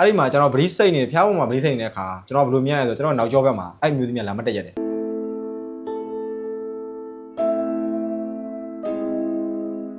အဲ့ဒီမှာကျွန်တော်ဗလီစိတ်နေဖျားပေါ်မှာဗလီစိတ်နေတဲ့အခါကျွန်တော်ဘယ်လိုမြင်ရလဲဆိုကျွန်တော်နောက်ကျောဘက်မှာအဲ့မျိုးသမီးကလာမတက်ရက်တယ်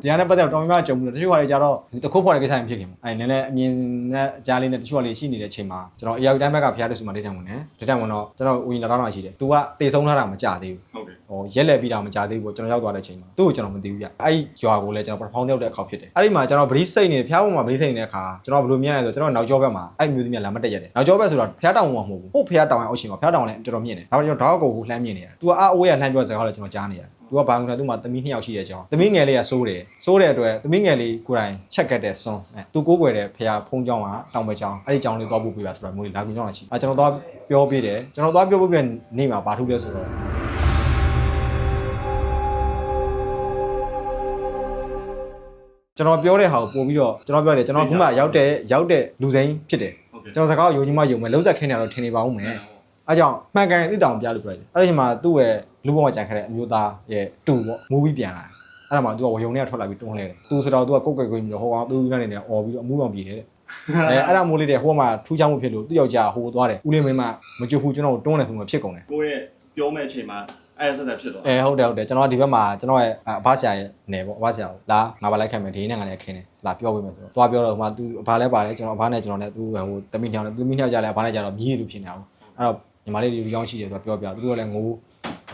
တရားနဲ့ပတ်သက်တော့တော်များများကြုံဘူးတချို့ဟာတွေကြတော့တခုတ်ဖွာတဲ့ကိစ္စရင်ဖြစ်ခင်ပေါ့အဲ့နည်းနည်းအမြင်နဲ့အကြားလေးနဲ့တချို့ဟာလေးရှိနေတဲ့အချိန်မှာကျွန်တော်အရာတိုင်းဘက်ကဖျားတဲ့ဆူမှာဒိတ်တံဝင်တယ်ဒိတ်တံဝင်တော့ကျွန်တော်ဝင်လာတော့ရှိတယ်။ तू ကတေဆုံးထားတာမကြသေးဘူးဟုတ်ကဲ့ဟိုရက်လက်ပြီးတာမကြသေးဘူးပေါ့ကျွန်တော်ရောက်သွားတဲ့အချိန်မှာသူ့ကိုကျွန်တော်မသိဘူးဗျအဲ့ဒီရွာကိုလည်းကျွန်တော်ပထမရောက်တဲ့အခါဖြစ်တယ်အဲ့ဒီမှာကျွန်တော်ဗလီစိတ်နေဖျားပေါ်မှာဗလီစိတ်နေတဲ့အခါကျွန်တော်ဘယ်လိုမြင်ရလဲဆိုကျွန်တော်နောက်ကျောဘက်မှာအဲ့မျိုးသမီးကလာမတက်ရက်တယ်နောက်ကျောဘက်ဆိုတော့ဖျားတောင်မှာမဟုတ်ဘူးဟုတ်ဖျားတောင်ရဲ့အောက်ချိန်မှာဖျားတောင်လည်းတော်တော်မြင့်တယ်ဒါပေမဲ့ကျွန်တော်ဓာတ်ကိုကိုလှမ်းမြင်နေရတယ် तू ကအာအိုးရလှမ်းပြောတဲ့စကားလည်းကျွန်တော်ကြားနေရတယ် तू ကဘာမှမလုပ်သူ့မှာသမီးနှစ်ယောက်ရှိတဲ့အကြောင်းသမီးငယ်လေးကစိုးတယ်စိုးတဲ့အတွက်သမီးငယ်လေးကိုယ်တိုင်ချက်ကတ်တဲ့ဆွန်းအဲ तू ကိုးကွယ်တဲ့ဖျားဖုံးကြောင်းကတောင်ပဲကြောင်းအဲ့ဒီကြောင်းလေးသွားဖို့ပြပါဆိုတော့မျိုးလေးလာကူကြောင်းလာချီအဲကျွန်တော်သွားပြောပြတယ်ကျွန်တော်သွားပြောပြပြနေမှာဘာထူးလဲဆိုတော့ကျွန်တော်ပြောတဲ့ဟာကိုပို့ပြီးတော့ကျွန်တော်ပြောတယ်ကျွန်တော်ခုမှရောက်တဲ့ရောက်တဲ့လူစိမ်းဖြစ်တယ်ဟုတ်ကဲ့ကျွန်တော်စကားကိုယုံကြည်မှယုံမယ်လုံးဆက်ခင်းနေတော့ထင်နေပါဦးမယ်အဲကြောင့်မှန်ကန်သိတောင်ပြလို့ပြောတယ်အဲ့ဒီချိန်မှာသူ့ရဲ့ လူပေါ်မှာကြံခဲ့တဲ့အမျိုးသားရဲ့တူပေါ့မူဗီပြန်လာအဲ့ဒါမှသူကဝယုံနဲ့ထွက်လာပြီးတွန်းလဲတယ်သူဆိုတော့သူကကုတ်ကွယ်ကွယ်ပြီးတော့ဟိုကောင်သူ့ကနေနေអော်ပြီးတော့အမှုအောင်ပြေတယ်တဲ့အဲအဲ့ဒါမိုးလေးတဲ့ဟိုမှာထူးခြားမှုဖြစ်လို့သူ့ယောက်ျားဟိုသွားတယ်ဦးလေးမင်းမမကြွဘူးကျွန်တော်ကိုတွန်းတယ်ဆိုမှဖြစ်ကုန်တယ် ကိုယ့်ရဲ့ပြောမဲ့အချိန်မှာအဲ့ဆက်ဆက်ဖြစ်သွား အဲဟုတ်တယ်ဟုတ်တယ်ကျွန်တော်ကဒီဘက်မှာကျွန်တော်ရဲ့အဘဆရာရဲ့နယ်ပေါ့အဘဆရာကိုလာငါပါလိုက်ခိုင်းမယ်ဒီနေ့ငါလည်းခင်းတယ်လာပြောပေးမယ်ဆိုတော့သွားပြောတော့ဟိုမှာ तू အဘလည်းပါတယ်ကျွန်တော်အဘနဲ့ကျွန်တော်နဲ့ तू ဟိုတမိညောင်းနဲ့ तू မိညောင်းကြလဲအဘနဲ့ကြတော့မြည်ရလို့ဖြစ်နေအောင်အဲ့တော့ညီမလေးတွေရောင်းရှိတယ်သူကပြောပြသူကလည်းငိုး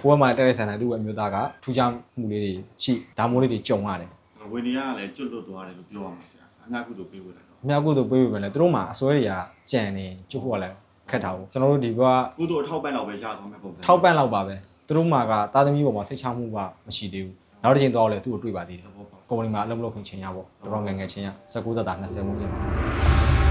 ကိုယ်ကမှတက်တဲ့ဆန်တယ်သူ့ရဲ့အမျိုးသားကထူးခြားမှုလေးတွေရှိဒါမိုးလေးတွေကြုံရတယ်ဝင်းနေရကလည်းကျွတ်လွတ်သွားတယ်လို့ပြောရမှာဆရာအငါကုသိုလ်ပေးဝင်တယ်တော့အများကုသို့ပေးပေးမယ်လေသူတို့မှာအစွဲတွေကကြံနေကျုပ်ကလည်းခက်တာဘူးကျွန်တော်တို့ဒီဘကကုသိုလ်အထောက်ပံ့တော့ပဲရသွားမယ်ပုံစံထောက်ပံ့လောက်ပါပဲသူတို့မှာကသားသမီးပေါ်မှာစိတ်ချမှုကမရှိသေးဘူးနောက်တစ်ချိန်တော့လဲသူ့ကိုတွေ့ပါသေးတယ်ဟုတ်ပါ ကုမ္ပဏီမှာအလုပ်မလုပ်ခင်ချိန်ရပေါ့တော်တော်ငယ်ငယ်ချင်းရ19သက်သား20ဝန်းကျင်